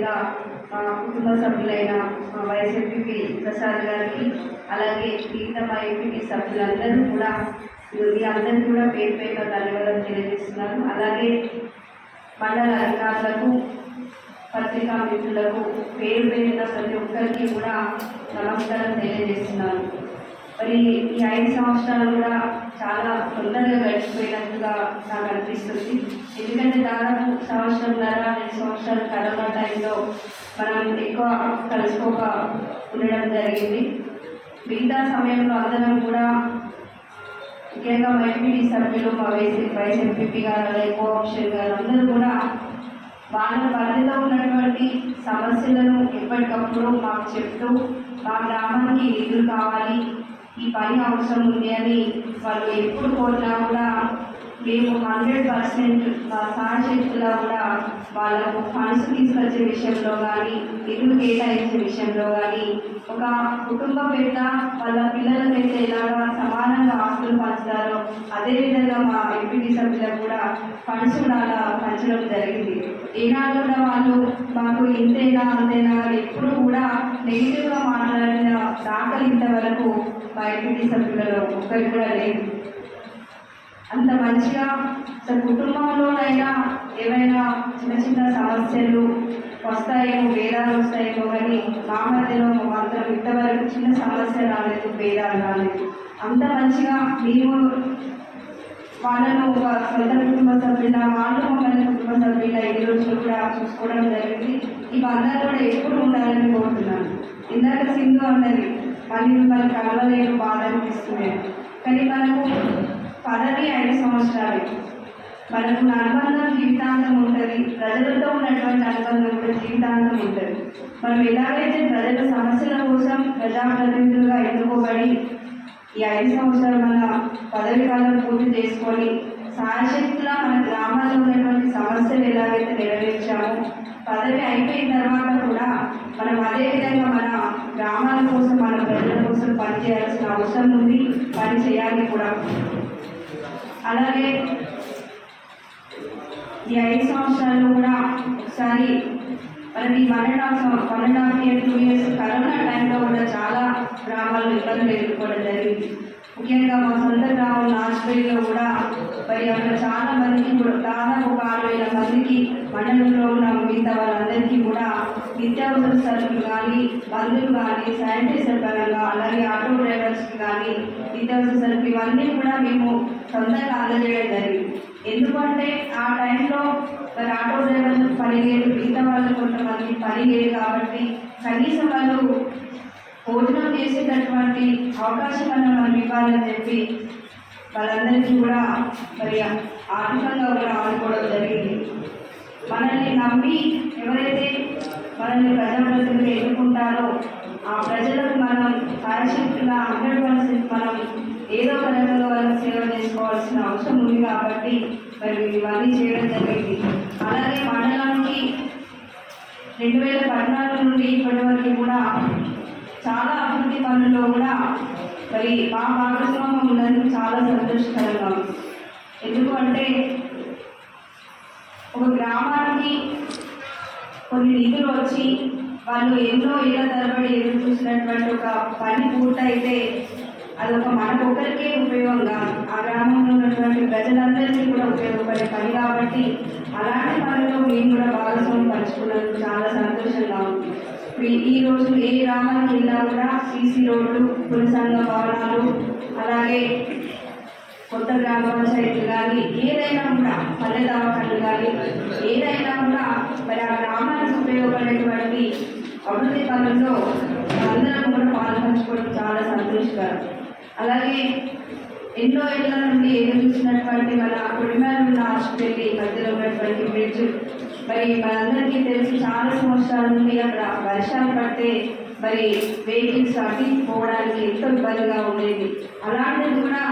అధ్యక్షత మా కుటుంబ సభ్యులైన మా వైఎస్ ప్రసాద్ గారికి అలాగే మిగతా మా ఎంపీ సభ్యులందరూ కూడా మీ అందరికీ కూడా పేరు పేరుగా ధన్యవాదాలు తెలియజేస్తున్నాను అలాగే మండల అధికారులకు పత్రికా మిత్రులకు పేరు పేరున ప్రతి ఒక్కరికి కూడా నమస్కారం తెలియజేస్తున్నాను మరి ఈ ఐదు సంవత్సరాలు కూడా చాలా తొందరగా గడిచిపోయినట్టుగా నాకు అనిపిస్తుంది. ఎందుకంటే దాదాపు సంవత్సరంన్నర ఐదు సంవత్సరాలు కరోనా టైంలో మనం ఎక్కువ కలుసుకోక ఉండడం జరిగింది. మిగతా సమయంలో అందరం కూడా ముఖ్యంగా మా ఎంపీటీ సభ్యులు మా వైసీ వైస్ ఎంపీపీ గారు అలాగే కోఆప్షన్ గారు అందరూ కూడా వాళ్ళ పరిధిలో ఉన్నటువంటి సమస్యలను ఎప్పటికప్పుడు మాకు చెప్తూ మా గ్రామానికి నిధులు కావాలి ఈ పని అవసరం ఉంది అని వాళ్ళు ఎప్పుడు కోరినా కూడా మేము హండ్రెడ్ పర్సెంట్ మా సాయశక్తిలో కూడా వాళ్ళకు ఫండ్స్ తీసుకొచ్చే విషయంలో కానీ నిధులు కేటాయించే విషయంలో కానీ ఒక కుటుంబ పెద్ద వాళ్ళ పిల్లలకైతే ఎలాగా సమానంగా ఆస్తులు పంచుతారో అదేవిధంగా మా ఎంపీటీ సభ్యులకు కూడా ఫండ్స్ కూడా అలా పంచడం జరిగింది. ఈనాడు కూడా వాళ్ళు మాకు ఇంతేనా అంతేనా ఎప్పుడు కూడా నెగిటివ్గా మాట్లాడిన దాఖలు ఇంతవరకు మా ఎంపీటీ సభ్యులలో ఒక్కరికి కూడా లేదు అంత మంచిగా అసలు కుటుంబంలోనైనా ఏమైనా చిన్న చిన్న సమస్యలు వస్తాయేమో భేదాలు వస్తాయేమో కానీ మా మధ్యలో మాత్రం ఇంతవరకు చిన్న సమస్య రాలేదు భేదాలు రాలేదు. అంత మంచిగా మేము వాళ్ళను ఒక సొంత కుటుంబ సభ్యుల వాళ్ళు మమ్మల్ని కుటుంబ సభ్యుల ఈ రోజులు కూడా చూసుకోవడం జరిగింది. ఈ బంధాలు కూడా ఎప్పుడు ఉండాలని కోరుతున్నాను. ఇందాక సింధు అన్నది మళ్ళీ మిమ్మల్ని కలవలేరు బాధ అనిపిస్తుంది కానీ మనకు పదవి ఐదు సంవత్సరాలు. మనకు అనుబంధం జీవితాంతం ఉంటుంది. ప్రజలతో ఉన్నటువంటి అనుబంధం కూడా జీవితాంతం ఉంటుంది. మనం ఎలాగైతే ప్రజల సమస్యల కోసం ప్రజాప్రతినిధులుగా ఎన్నుకోబడి ఈ ఐదు సంవత్సరాలు మన పదవి కాలం పూర్తి చేసుకొని సాయశక్తిలా మన గ్రామాల్లో ఉన్నటువంటి సమస్యలు ఎలాగైతే నెరవేర్చామో పదవి అయిపోయిన తర్వాత కూడా మనం అదే విధంగా మన గ్రామాల కోసం మన ప్రజల కోసం పనిచేయాల్సిన అవసరం ఉంది. పని చేయాలి కూడా. అలాగే ఈ ఐదు సంవత్సరాల్లో కూడా ఒకసారి మనకి one and half one and half year two years corona టైంలో కూడా చాలా గ్రామాల్లో ఇబ్బందులు ఎదుర్కోవడం జరిగింది. ముఖ్యంగా మా సొంత గ్రామం నాచుపల్లిలో కూడా మరి అక్కడ చాలా మందికి కూడా దాదాపు ఒక ఆరు వేల మందికి మండలంలో ఉన్న మిగతా వాళ్ళందరికీ కూడా నిత్యావసర సరుకులు కానీ మందులు కానీ శానిటైజర్ పరంగా అలాగే ఆటో డ్రైవర్స్కి కానీ నిత్యావసర సరుకులు ఇవన్నీ కూడా మేము సొంతంగా అందజేయడం జరిగింది. ఎందుకంటే ఆ టైంలో మరి ఆటో డ్రైవర్లకు పని లేదు మిగతా వాళ్ళు కొంతమంది పని లేదు కాబట్టి కనీసం వాళ్ళు భోజనం చేసేటటువంటి అవకాశం అన్న మనం ఇవ్వాలని చెప్పి వాళ్ళందరికీ కూడా మరి ఆర్థికంగా కూడా ఆడుకోవడం జరిగింది. మనల్ని నమ్మి ఎవరైతే మనల్ని ప్రజాప్రతినిధులు ఎన్నుకుంటారో ఆ ప్రజలకు మనం సాయశక్తిగా హండ్రెడ్ పర్సెంట్ మనం ఏదో ఒక రకంగా వాళ్ళకి సేవ చేసుకోవాల్సిన అవసరం ఉంది కాబట్టి మరి ఇవన్నీ చేయడం జరిగింది. అలాగే మండలానికి రెండు వేల పద్నాలుగు నుండి ఇప్పటి వరకు కూడా చాలా అభివృద్ధి పనుల్లో కూడా మరి మా భాగస్వామ్యం ఉన్నందుకు చాలా సంతోషకరంగా ఉంది. ఎందుకు అంటే ఒక గ్రామానికి కొన్ని నిధులు వచ్చి వాళ్ళు ఎన్నో ఏళ్ళ తరబడి ఎదురు చూసినటువంటి ఒక పని పూర్తయితే అది ఒక మనకొకరికే ఉపయోగంగా ఆ గ్రామంలో ఉన్నటువంటి ప్రజలందరికీ కూడా ఉపయోగపడే పని కాబట్టి అలాంటి పనిలో మేము కూడా భాగస్వామ్యం పంచుకున్నందుకు చాలా సంతోషంగా ఉంది. ఈ- రోజు ఏ గ్రామం కింద కూడా సీసీ రోడ్లు పులి భవనాలు అలాగే కొత్త గ్రామ పంచాయతీలు కానీ ఏదైనా కూడా పల్లె దవాఖాలు కానీ ఏదైనా కూడా మరి ఆ గ్రామానికి ఉపయోగపడేటువంటి అభివృద్ధి పనుల్లో అందరం కూడా పాల్పంచుకోవడం చాలా సంతోషకరం. అలాగే ఎన్నో ఏళ్ళ నుండి ఎదురు చూసినటువంటి మన కుటుంబాలు ఉన్న హాస్పిటల్ మధ్యలో ఉన్నటువంటి బ్రిడ్జ్ మరి మనందరికీ తెలిసి చాలా సంవత్సరాల నుండి అక్కడ వర్షాలు పడితే మరి వెహికల్స్ అవి పోవడానికి ఎంతో ఇబ్బందిగా ఉండేది. అలాంటిది కూడా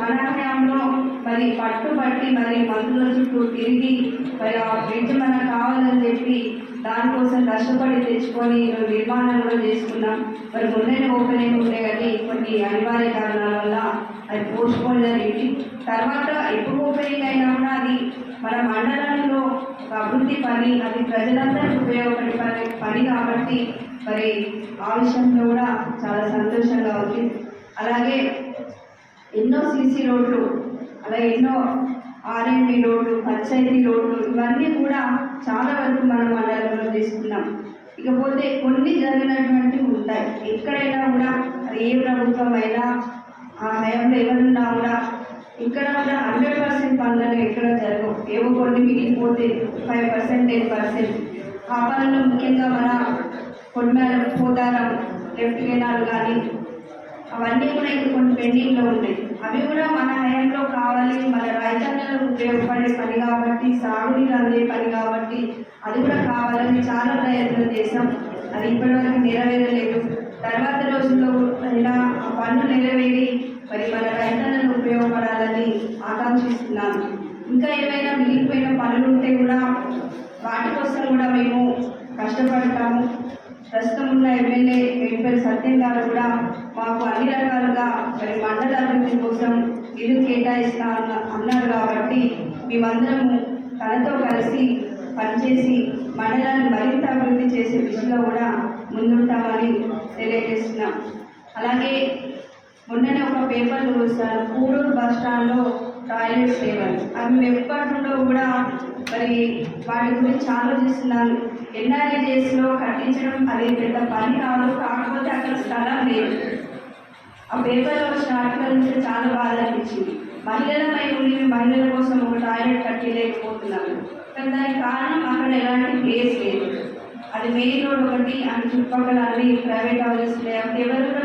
మన హయాంలో మరి పట్టుబట్టి మరి మందుల చుట్టూ తిరిగి మరి ఆ బ్రిడ్జ్ మనకు కావాలని చెప్పి దానికోసం కష్టపడి తెచ్చుకొని ఈరోజు నిర్మాణం కూడా చేసుకున్నాం. మరి మొన్ననే ఓపెనింగ్ ఉండే కానీ కొన్ని అనివార్య కారణాల వల్ల అది పోస్ట్పోన్ జరిగింది తర్వాత ఎప్పుడు ఓపెనింగ్ అయినా కూడా అది మన మండలంలో ఒక అభివృద్ధి పని అది ప్రజలందరికీ ఉపయోగపడే పని పని కాబట్టి మరి ఆ విషయంలో కూడా చాలా సంతోషంగా ఉంది. అలాగే ఎన్నో సీసీ రోడ్లు అలా ఎన్నో ఆర్ఎంపీ రోడ్లు పంచాయతీ రోడ్లు ఇవన్నీ కూడా చాలా వరకు మనం మండలంలో తీసుకున్నాం ఇకపోతే కొన్ని జరిగినటువంటివి ఉంటాయి. ఎక్కడైనా కూడా అది ఏ ప్రభుత్వం అయినా ఆ హయాంలో ఎవరున్నా కూడా ఇక్కడ కూడా హండ్రెడ్ పర్సెంట్ పనులను ఎక్కడ జరగవు. ఏవో కొన్ని మిగిలిపోతే ఫైవ్ పర్సెంట్ టెన్ పర్సెంట్. ఆ పనులు ముఖ్యంగా మన కొన్మేల పోతారం లెఫ్ట్ కెనాల్ కానీ అవన్నీ కూడా ఇంకా కొన్ని పెండింగ్లో ఉన్నాయి అవి కూడా మన హయాంలో కావాలి మన రైతన్నలకు ఉపయోగపడే పని కాబట్టి సాగునీరు అందే పని కాబట్టి అది కూడా కావాలని చాలా ప్రయత్నం చేశాం. అది ఇప్పటివరకు నెరవేరలేదు. తర్వాత రోజుల్లో ఇలా ఆ పన్ను నెరవేరి మరి మన రైతన్నలకు ఉపయోగపడాలని ఆకాంక్షిస్తున్నాను ఇంకా ఏమైనా మిగిలిపోయిన పనులు ఉంటే కూడా వాటి కోసం కూడా మేము కష్టపడతాము. ప్రస్తుతం ఉన్న ఎమ్మెల్యే సత్యం గారు కూడా మాకు అన్ని రకాలుగా మరి మండల అభివృద్ధి కోసం నిధులు కేటాయిస్తా అన్నారు కాబట్టి మేమందరము తనతో కలిసి పనిచేసి మండలాన్ని మరింత అభివృద్ధి చేసే దిశలో కూడా ముందుంటామని తెలియజేస్తున్నాం. అలాగే మొన్ననే ఒక పేపర్ చూస్తాను కూడూరు బస్ స్టాండ్లో టాయిలెట్ సేవలు అవి మేము కూడా మరి వాటి గురించి ఆలోచిస్తున్నాను ఎన్ఆర్ఐ డేస్లో కట్టించడం అదే పెద్ద పని కాదు కాకపోతే అక్కడ స్థలం లేదు. ఆ పేపర్లో వచ్చిన ఆర్టికల్ నుంచి చాలా బాధ అనిపించింది. మహిళలపై ఉండి మహిళల కోసం ఒక టాయిలెట్ కట్టలేకపోతున్నాము కానీ దానికి కారణం అక్కడ ఎలాంటి ప్లేస్ లేదు. అది మెయిన్ రోడ్ ఒకటి అని చుట్టుపక్కల అన్ని ప్రైవేట్ హౌసెస్ లేకపోతే ఎవరు కూడా